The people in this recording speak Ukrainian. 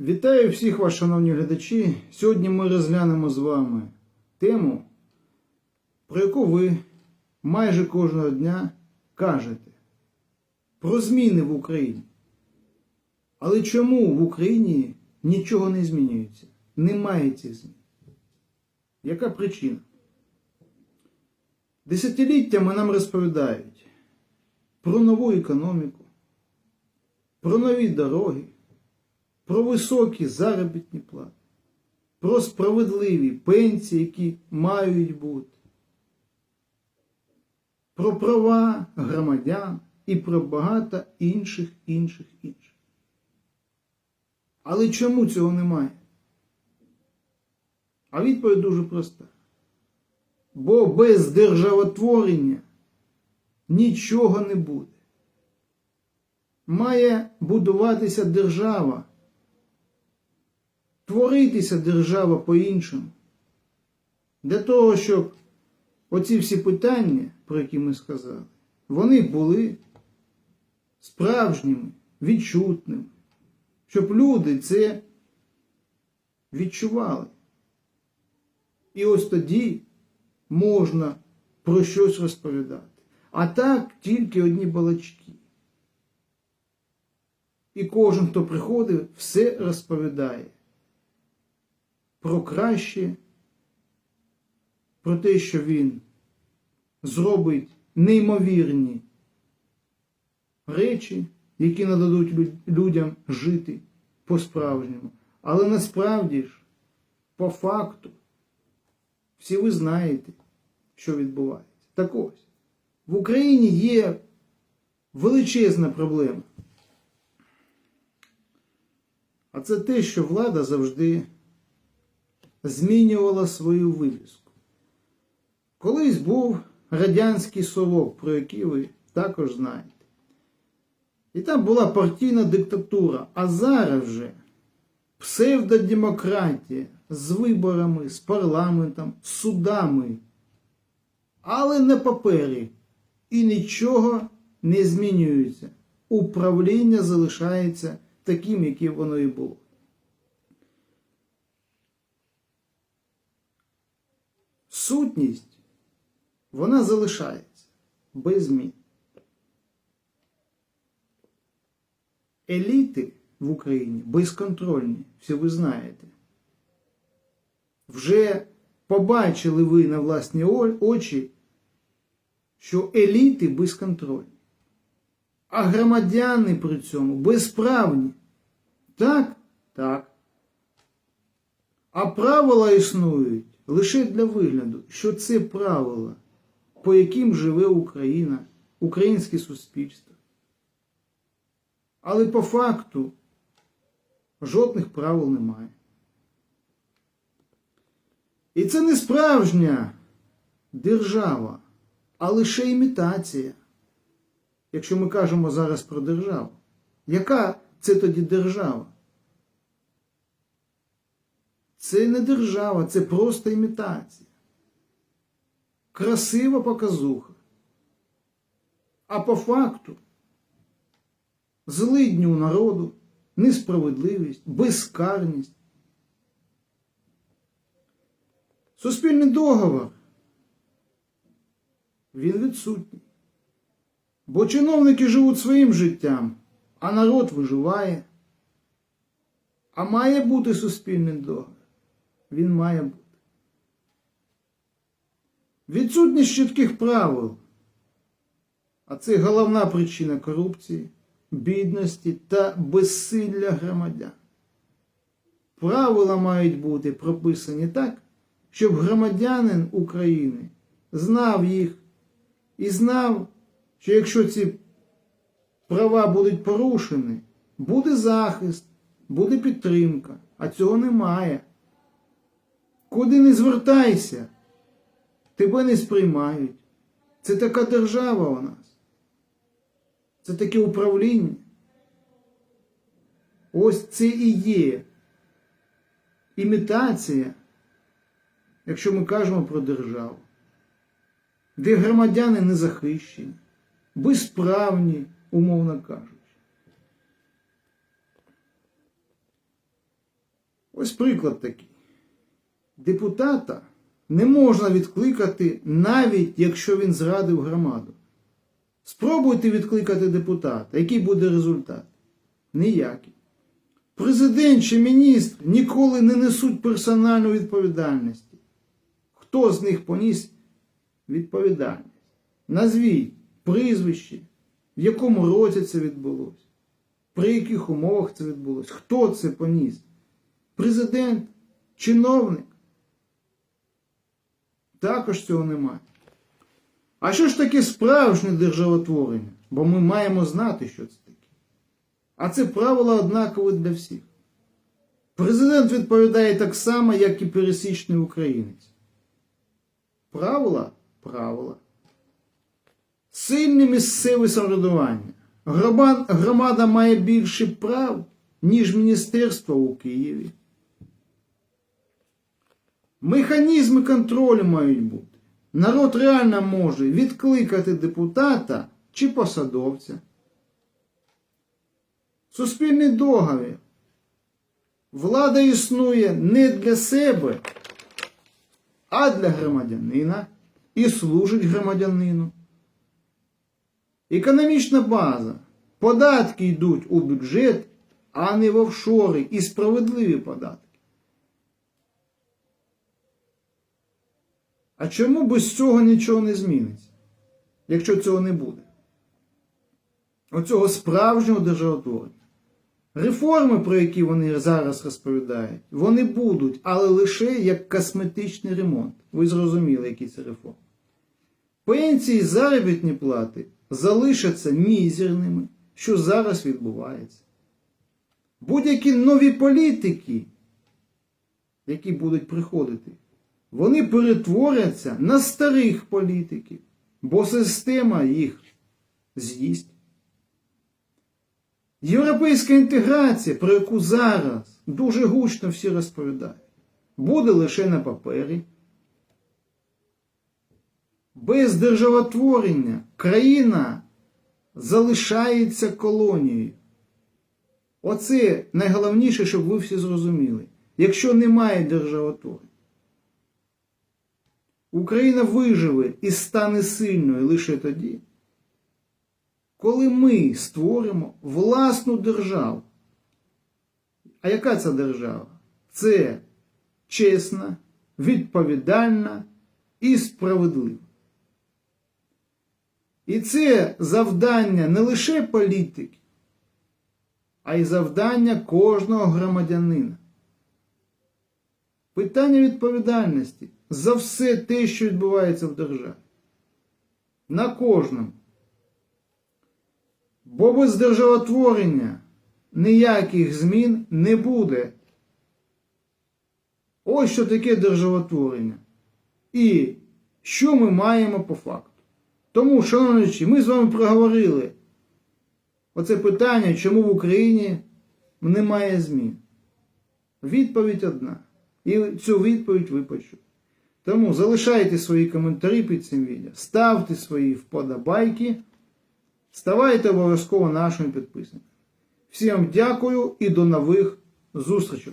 Вітаю всіх вас, шановні глядачі. Сьогодні ми розглянемо з вами тему, про яку ви майже кожного дня кажете. Про зміни в Україні. Але чому в Україні нічого не змінюється? Немає цих змін. Яка причина? Десятиліттями нам розповідають про нову економіку, про нові дороги, про високі заробітні плати, про справедливі пенсії, які мають бути, про права громадян і про багато інших, інших, інших. Але чому цього немає? А відповідь дуже проста. Бо без державотворення нічого не буде. Має будуватися держава, творитися держава по-іншому. Для того, щоб оці всі питання, про які ми сказали, вони були справжніми, відчутними, щоб люди це відчували. І ось тоді можна про щось розповідати. А так тільки одні балачки. І кожен, хто приходить, все розповідає про краще, про те, що він зробить неймовірні речі, які нададуть людям жити по-справжньому. Але насправді ж, по факту, всі ви знаєте, що відбувається. Так ось, в Україні є величезна проблема. А це те, що влада завжди змінювала свою вивіску. Колись був радянський совок, про який ви також знаєте. І там була партійна диктатура, а зараз вже псевдодемократія з виборами, з парламентом, з судами. Але на папері і нічого не змінюється. Управління залишається таким, яким воно і було. Сутність, вона залишається без змін. Еліти в Україні безконтрольні, всі ви знаєте. Вже побачили ви на власні очі, що еліти безконтрольні, а громадяни при цьому безправні. Так? Так. А правила існують лише для вигляду, що це правила, по яким живе Україна, українське суспільство. Але по факту жодних правил немає. І це не справжня держава, а лише імітація. Якщо ми кажемо зараз про державу. Яка це тоді держава? Це не держава, це просто імітація. Красива показуха. А по факту злидню народу, несправедливість, безкарність. Суспільний договор. Він відсутній. Бо чиновники живуть своїм життям, а народ виживає. А має бути суспільний договір. Він має бути. Відсутність чітких правил. А це головна причина корупції, бідності та безсилля громадян. Правила мають бути прописані так, щоб громадянин України знав їх і знав, що якщо ці права будуть порушені, буде захист, буде підтримка, а цього немає. Куди не звертайся, тебе не сприймають. Це така держава у нас. Це таке управління. Ось це і є імітація, якщо ми кажемо про державу, де громадяни не захищені, безправні, умовно кажучи. Ось приклад такий. Депутата не можна відкликати, навіть якщо він зрадив громаду. Спробуйте відкликати депутата. Який буде результат? Ніякий. Президент чи міністр ніколи не несуть персональну відповідальності. Хто з них поніс відповідальність? Назвіть прізвище, в якому році це відбулося, при яких умовах це відбулося, хто це поніс? Президент, чиновник? Також цього немає. А що ж таке справжнє державотворення? Бо ми маємо знати, що це таке. А це правила однакові для всіх. Президент відповідає так само, як і пересічний українець. Правила правила. Сильне місцеве самоврядування. Громада має більше прав, ніж міністерство у Києві. Механізми контролю мають бути. Народ реально може відкликати депутата чи посадовця. Суспільний договір. Влада існує не для себе, а для громадянина і служить громадянину. Економічна база. Податки йдуть у бюджет, а не в офшори і справедливі податки. А чому без цього нічого не зміниться, якщо цього не буде? Оцього справжнього державотворення. Реформи, про які вони зараз розповідають, вони будуть, але лише як косметичний ремонт. Ви зрозуміли, які це реформи. Пенсії, заробітні плати залишаться мізерними, що зараз відбувається. Будь-які нові політики, які будуть приходити, вони перетворяться на старих політиків, бо система їх з'їсть. Європейська інтеграція, про яку зараз дуже гучно всі розповідають, буде лише на папері. Без державотворення країна залишається колонією. Оце найголовніше, щоб ви всі зрозуміли. Якщо немає державотворення, Україна виживе і стане сильною лише тоді, коли ми створимо власну державу. А яка це держава? Це чесна, відповідальна і справедлива. І це завдання не лише політики, а й завдання кожного громадянина. Питання відповідальності за все те, що відбувається в державі. На кожному. Бо без державотворення ніяких змін не буде. Ось що таке державотворення. І що ми маємо по факту. Тому, шановні, ми з вами проговорили оце питання, чому в Україні немає змін. Відповідь одна. І цю відповідь ви почули. Тому залишайте свої коментарі під цим відео, ставте свої вподобайки, ставайте обов'язково нашими підписниками. Всім дякую і до нових зустрічей!